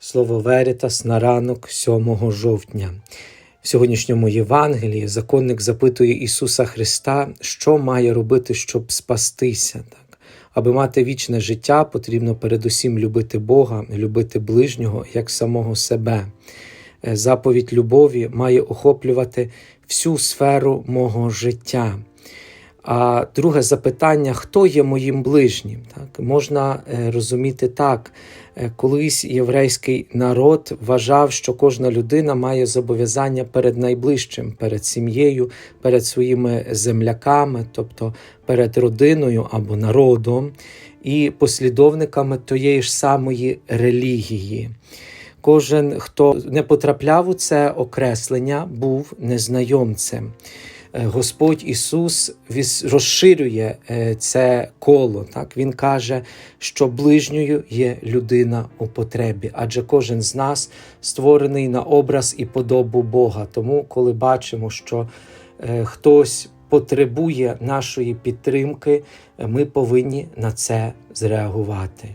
Слово Веритас на ранок 7 жовтня. В сьогоднішньому Євангелії законник запитує Ісуса Христа, що має робити, щоб спастися. Так? Аби мати вічне життя, потрібно передусім любити Бога, любити ближнього як самого себе. Е, Заповідь любові має охоплювати всю сферу мого життя. А друге запитання: хто є моїм ближнім? Так можна е, розуміти так. Е, Колись єврейський народ вважав, що кожна людина має зобов'язання перед найближчим, перед сім'єю, перед своїми земляками, тобто перед родиною або народом і послідовниками тієї ж самої релігії. Кожен, хто не потрапляв у це окреслення, був незнайомцем. Е, Господь Ісус розширює е, це коло. Так? Він каже, що ближньою є людина у потребі, адже кожен з нас створений на образ і подобу Бога. Тому, коли бачимо, що е, хтось потребує нашої підтримки, ми повинні на це зреагувати.